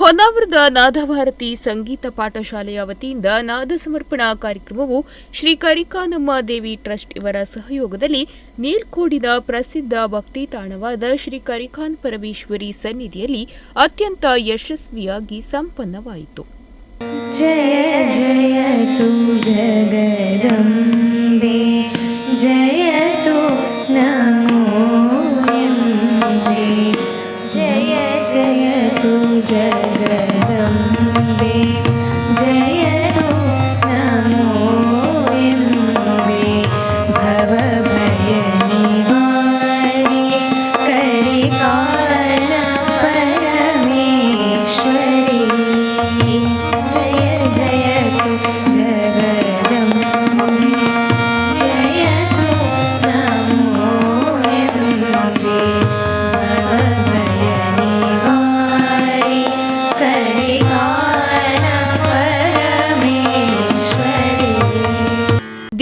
ಹೊನ್ನಾವರದ ನಾದಭಾರತಿ ಸಂಗೀತ ಪಾಠಶಾಲೆಯ ವತಿಯಿಂದ ನಾದ ಸಮರ್ಪಣಾ ಕಾರ್ಯಕ್ರಮವು ಶ್ರೀ ಕರಿಕಾನಮ್ಮ ದೇವಿ ಟ್ರಸ್ಟ್ ಇವರ ಸಹಯೋಗದಲ್ಲಿ ನೀಲ್ಕೋಡಿನ ಪ್ರಸಿದ್ಧ ಭಕ್ತಿ ತಾಣವಾದ ಶ್ರೀ ಕರಿಕಾನ್ ಪರಮೇಶ್ವರಿ ಸನ್ನಿಧಿಯಲ್ಲಿ ಅತ್ಯಂತ ಯಶಸ್ವಿಯಾಗಿ ಸಂಪನ್ನವಾಯಿತು. ಜಯ ಜಯ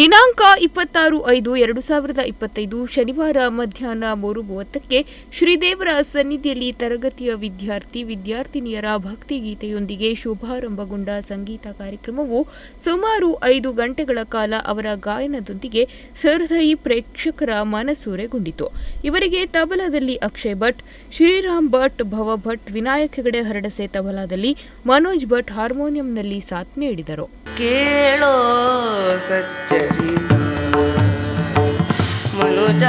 ದಿನಾಂಕ ಇಪ್ಪತ್ತಾರು ಐದು ಎರಡು ಸಾವಿರದ ಇಪ್ಪತ್ತೈದು ಶನಿವಾರ ಮಧ್ಯಾಹ್ನ ಮೂರು ಮೂವತ್ತಕ್ಕೆ ಶ್ರೀದೇವರ ಸನ್ನಿಧಿಯಲ್ಲಿ ತರಗತಿಯ ವಿದ್ಯಾರ್ಥಿ, ವಿದ್ಯಾರ್ಥಿನಿಯರ ಭಕ್ತಿಗೀತೆಯೊಂದಿಗೆ ಶುಭಾರಂಭಗೊಂಡ ಸಂಗೀತ ಕಾರ್ಯಕ್ರಮವು ಸುಮಾರು ಐದು ಗಂಟೆಗಳ ಕಾಲ ಅವರ ಗಾಯನದೊಂದಿಗೆ ಸರ್ದೈ ಪ್ರೇಕ್ಷಕರ ಮನಸೂರೆಗೊಂಡಿತು. ಇವರಿಗೆ ತಬಲಾದಲ್ಲಿ ಅಕ್ಷಯ್ ಭಟ್, ಶ್ರೀರಾಮ್ ಭಟ್, ಭವ ಭಟ್, ವಿನಾಯಕ್ ಹೆಗಡೆ, ಹರಡಸೆ ತಬಲಾದಲ್ಲಿ ಮನೋಜ್ ಭಟ್ ಹಾರ್ಮೋನಿಯಂನಲ್ಲಿ ಸಾಥ್ ನೀಡಿದರು. ಕೇಳೋ ಸಚ್ಚರಿತ ಮನುಜ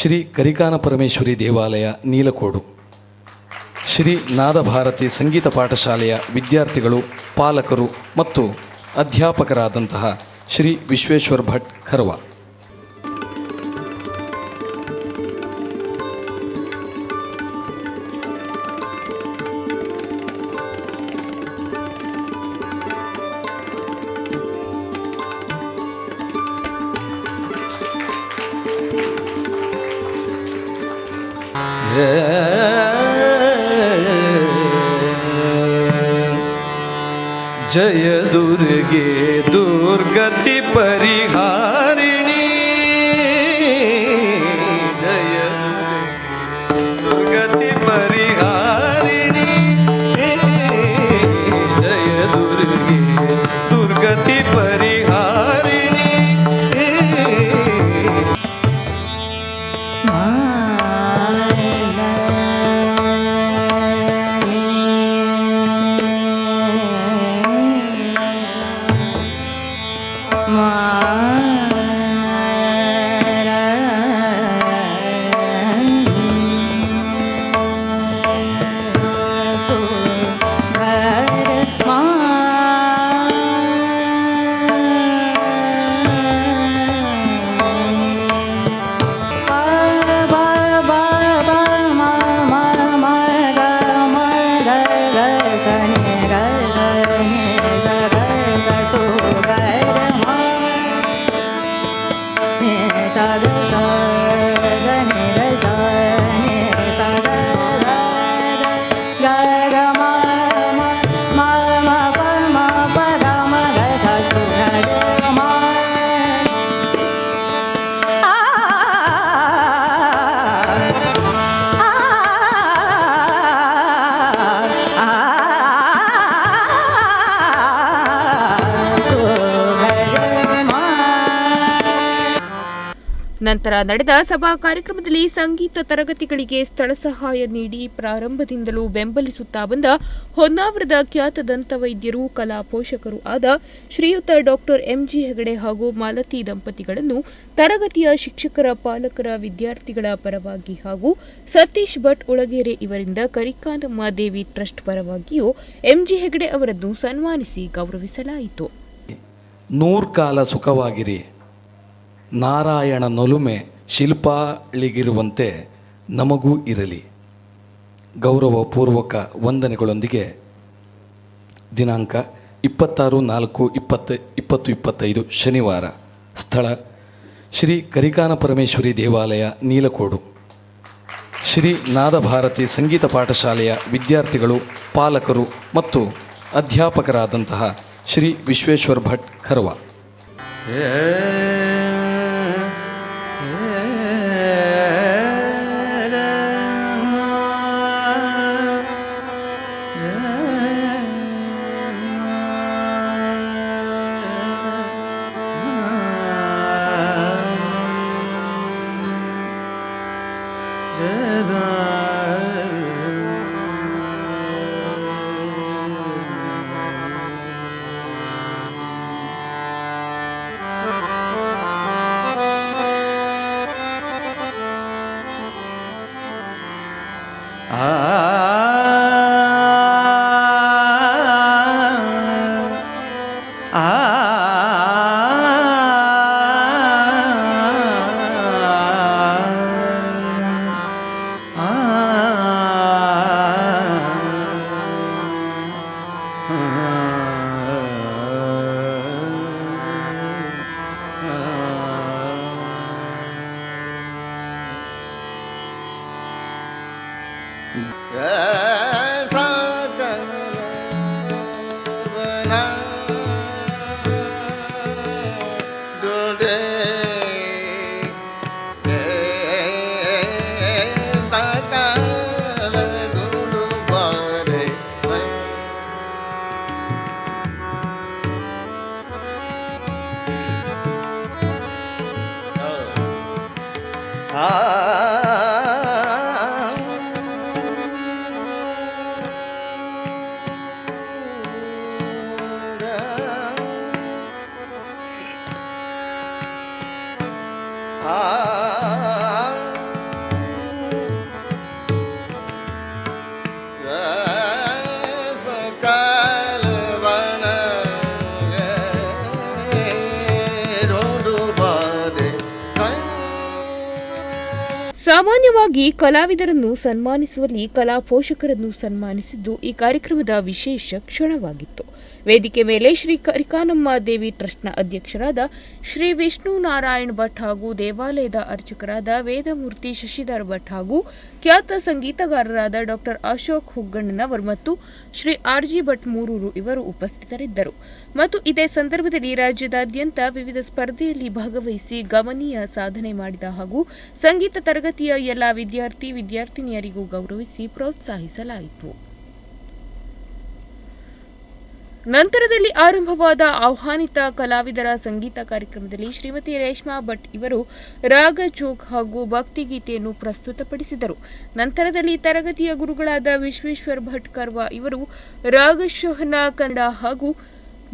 ಶ್ರೀ ಕರಿಕಾನ ಪರಮೇಶ್ವರಿ ದೇವಾಲಯ ನೀಲಕೋಡು. ಶ್ರೀ ನಾದಭಾರತಿ ಸಂಗೀತ ಪಾಠಶಾಲೆಯ ವಿದ್ಯಾರ್ಥಿಗಳು, ಪಾಲಕರು ಮತ್ತು ಅಧ್ಯಾಪಕರಾದಂತಹ ಶ್ರೀ ವಿಶ್ವೇಶ್ವರ ಭಟ್ ಖರ್ವ जय दुर्गे दुर्गति परिहार। My. sa do sa ನಂತರ ನಡೆದ ಸಭಾ ಕಾರ್ಯಕ್ರಮದಲ್ಲಿ ಸಂಗೀತ ತರಗತಿಗಳಿಗೆ ಸ್ಥಳ ಸಹಾಯ ನೀಡಿ ಪ್ರಾರಂಭದಿಂದಲೂ ಬೆಂಬಲಿಸುತ್ತಾ ಬಂದ ಹೊನ್ನಾವರದ ಖ್ಯಾತ ದಂತ ವೈದ್ಯರು ಕಲಾ ಪೋಷಕರು ಆದ ಶ್ರೀಯುತ ಡಾಕ್ಟರ್ ಎಂಜಿ ಹೆಗಡೆ ಹಾಗೂ ಮಾಲತಿ ದಂಪತಿಗಳನ್ನು ತರಗತಿಯ ಶಿಕ್ಷಕರ ಪಾಲಕರ ವಿದ್ಯಾರ್ಥಿಗಳ ಪರವಾಗಿ ಹಾಗೂ ಸತೀಶ್ ಭಟ್ ಉಳಗೇರೆ ಇವರಿಂದ ಕರಿಕಾನಮ್ಮ ದೇವಿ ಟ್ರಸ್ಟ್ ಪರವಾಗಿಯೂ ಎಂಜಿ ಹೆಗಡೆ ಅವರನ್ನು ಸನ್ಮಾನಿಸಿ ಗೌರವಿಸಲಾಯಿತು. ನೂರ್ ಕಾಲ ಸುಖವಾಗಿರಿ. ನಾರಾಯಣ ನೊಲುಮೆ ಶಿಲ್ಪಾಳಿಗಿರುವಂತೆ ನಮಗೂ ಇರಲಿ. ಗೌರವಪೂರ್ವಕ ವಂದನೆಗಳೊಂದಿಗೆ ದಿನಾಂಕ ಇಪ್ಪತ್ತಾರು ನಾಲ್ಕು ಇಪ್ಪತ್ತು ಇಪ್ಪತ್ತು ಇಪ್ಪತ್ತೈದು ಶನಿವಾರ. ಸ್ಥಳ ಶ್ರೀ ಕರಿಕಾನ ಪರಮೇಶ್ವರಿ ದೇವಾಲಯ ನೀಲಕೋಡು. ಶ್ರೀ ನಾದಭಾರತಿ ಸಂಗೀತ ಪಾಠಶಾಲೆಯ ವಿದ್ಯಾರ್ಥಿಗಳು, ಪಾಲಕರು ಮತ್ತು ಅಧ್ಯಾಪಕರಾದಂತಹ ಶ್ರೀ ವಿಶ್ವೇಶ್ವರ ಭಟ್ ಖರ್ವ Ah. ah. ಸಾಮಾನ್ಯವಾಗಿ ಕಲಾವಿದರನ್ನು ಸನ್ಮಾನಿಸುವಲ್ಲಿ ಕಲಾ ಪೋಷಕರನ್ನು ಸನ್ಮಾನಿಸಿದ್ದು ಈ ಕಾರ್ಯಕ್ರಮದ ವಿಶೇಷ ಕ್ಷಣವಾಗಿತ್ತು. ವೇದಿಕೆ ಮೇಲೆ ಶ್ರೀ ಕರಿಕಾನಮ್ಮ ದೇವಿ ಟ್ರಸ್ಟ್ನ ಅಧ್ಯಕ್ಷರಾದ ಶ್ರೀ ವಿಷ್ಣು ನಾರಾಯಣ್ ಭಟ್ ಹಾಗೂ ದೇವಾಲಯದ ಅರ್ಚಕರಾದ ವೇದಮೂರ್ತಿ ಶಶಿಧರ್ ಭಟ್ ಹಾಗೂ ಖ್ಯಾತ ಸಂಗೀತಗಾರರಾದ ಡಾಕ್ಟರ್ ಅಶೋಕ್ ಹುಗ್ಗಣ್ಣನವರ್ ಮತ್ತು ಶ್ರೀ ಆರ್ ಜಿ ಭಟ್ ಮೂರೂರು ಇವರು ಉಪಸ್ಥಿತರಿದ್ದರು. ಮತ್ತು ಇದೇ ಸಂದರ್ಭದಲ್ಲಿ ರಾಜ್ಯದಾದ್ಯಂತ ವಿವಿಧ ಸ್ಪರ್ಧೆಯಲ್ಲಿ ಭಾಗವಹಿಸಿ ಗಮನೀಯ ಸಾಧನೆ ಮಾಡಿದ ಹಾಗೂ ಸಂಗೀತ ತರಗತಿಯ ಎಲ್ಲ ವಿದ್ಯಾರ್ಥಿ, ವಿದ್ಯಾರ್ಥಿನಿಯರಿಗೂ ಗೌರವಿಸಿ ಪ್ರೋತ್ಸಾಹಿಸಲಾಯಿತು. ನಂತರದಲ್ಲಿ ಆರಂಭವಾದ ಆಹ್ವಾನಿತ ಕಲಾವಿದರ ಸಂಗೀತ ಕಾರ್ಯಕ್ರಮದಲ್ಲಿ ಶ್ರೀಮತಿ ರೇಷ್ಮಾ ಭಟ್ ಇವರು ರಾಗ ಚೋಕ್ ಹಾಗೂ ಭಕ್ತಿಗೀತೆಯನ್ನು ಪ್ರಸ್ತುತಪಡಿಸಿದರು. ನಂತರದಲ್ಲಿ ತರಗತಿಯ ಗುರುಗಳಾದ ವಿಶ್ವೇಶ್ವರ್ ಭಟ್ ಕರ್ವಾ ಇವರು ರಾಗಶೋಹನ ಕನ್ನಡ ಹಾಗೂ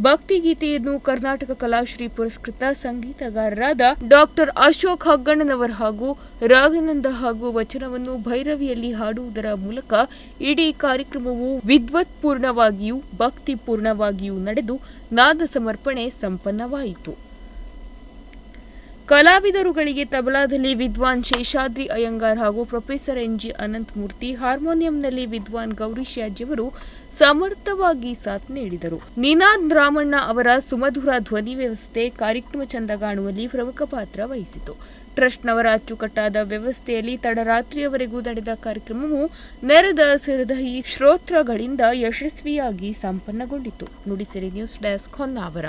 ಭಕ್ತಿಗೀತೆಯನ್ನು ಕರ್ನಾಟಕ ಕಲಾಶ್ರೀ ಪುರಸ್ಕೃತ ಸಂಗೀತಗಾರರಾದ ಡಾಕ್ಟರ್ ಅಶೋಕ್ ಹಗ್ಗಣ್ಣನವರ್ ಹಾಗೂ ರಾಘನಂದ ಹಾಗೂ ವಚನವನ್ನು ಭೈರವಿಯಲ್ಲಿ ಹಾಡುವುದರ ಮೂಲಕ ಇಡೀ ಕಾರ್ಯಕ್ರಮವು ವಿದ್ವತ್ಪೂರ್ಣವಾಗಿಯೂ ಭಕ್ತಿಪೂರ್ಣವಾಗಿಯೂ ನಡೆದು ನಾದ ಸಮರ್ಪಣೆ ಸಂಪನ್ನವಾಯಿತು. ಕಲಾವಿದರುಗಳಿಗೆ ತಬಲಾದಲ್ಲಿ ವಿದ್ವಾನ್ ಶೇಷಾದ್ರಿ ಅಯ್ಯಂಗಾರ್ ಹಾಗೂ ಪ್ರೊಫೆಸರ್ ಎನ್ ಜಿ ಅನಂತಮೂರ್ತಿ ಹಾರ್ಮೋನಿಯಂನಲ್ಲಿ ವಿದ್ವಾನ್ ಗೌರಿ ಶ್ಯಾಜಿಯವರು ಸಮರ್ಥವಾಗಿ ಸಾಥ್ ನೀಡಿದರು. ನಿನಾದ್ ರಾಮಣ್ಣ ಅವರ ಸುಮಧುರ ಧ್ವನಿ ವ್ಯವಸ್ಥೆ ಕಾರ್ಯಕ್ರಮ ಚಂದಗಾಣುವಲ್ಲಿ ಪ್ರಮುಖ ಪಾತ್ರ ವಹಿಸಿತು. ಟ್ರಸ್ಟ್ನವರ ಅಚ್ಚುಕಟ್ಟಾದ ವ್ಯವಸ್ಥೆಯಲ್ಲಿ ತಡರಾತ್ರಿಯವರೆಗೂ ನಡೆದ ಕಾರ್ಯಕ್ರಮವು ನೆರೆದ ಸಿರದಹಿ ಶ್ರೋತ್ರಗಳಿಂದ ಯಶಸ್ವಿಯಾಗಿ ಸಂಪನ್ನಗೊಂಡಿತು. Nudisiri news desk Honnavar.